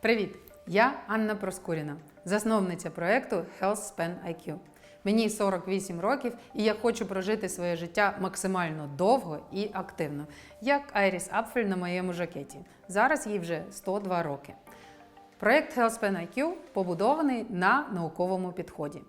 Привіт! Я Анна Проскуріна, засновниця проекту Health Span IQ. Мені 48 років, і я хочу прожити своє життя максимально довго і активно, як Айріс Апфель на моєму жакеті. Зараз їй вже 102 роки. Проект HealthSpan IQ побудований на науковому підході.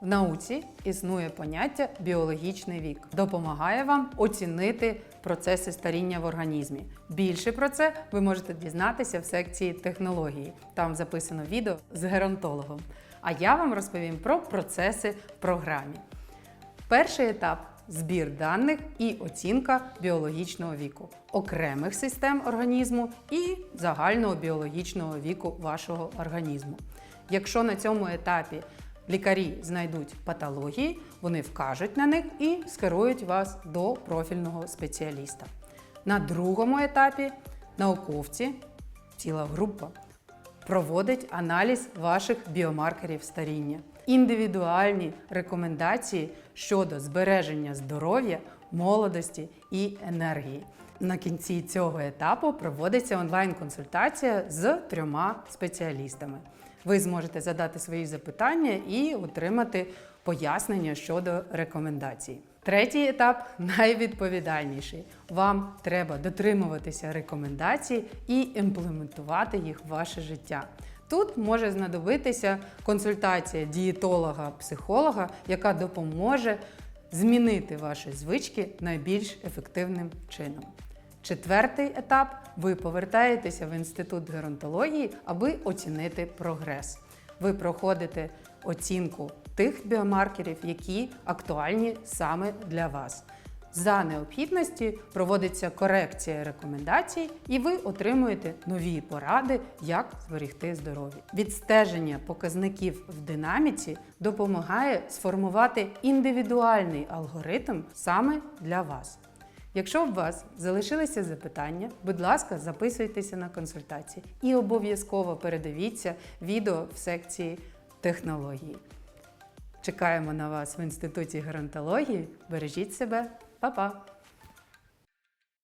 В науці існує поняття біологічний вік, допомагає вам оцінити процеси старіння в організмі. Більше про це ви можете дізнатися в секції технології. Там записано відео з геронтологом. А я вам розповім про процеси в програмі. Перший етап збір даних і оцінка біологічного віку, окремих систем організму і загального біологічного віку вашого організму. Якщо на цьому етапі лікарі знайдуть патології, вони вкажуть на них і скерують вас до профільного спеціаліста. На другому етапі науковці, ціла група, проводить аналіз ваших біомаркерів старіння, індивідуальні рекомендації щодо збереження здоров'я, молодості і енергії. На кінці цього етапу проводиться онлайн-консультація з трьома спеціалістами. Ви зможете задати свої запитання і отримати пояснення щодо рекомендацій. Третій етап найвідповідальніший. Вам треба дотримуватися рекомендацій і імплементувати їх в ваше життя. Тут може знадобитися консультація дієтолога-психолога, яка допоможе змінити ваші звички найбільш ефективним чином. Четвертий етап ви повертаєтеся в інститут геронтології, аби оцінити прогрес. Ви проходите оцінку тих біомаркерів, які актуальні саме для вас. За необхідності проводиться корекція рекомендацій, і ви отримуєте нові поради, як зберегти здоров'я. Відстеження показників в динаміці допомагає сформувати індивідуальний алгоритм саме для вас. Якщо у вас залишилися запитання, будь ласка, записуйтеся на консультації і обов'язково передивіться відео в секції технології. Чекаємо на вас в інституті геронтології. Бережіть себе, Па-па!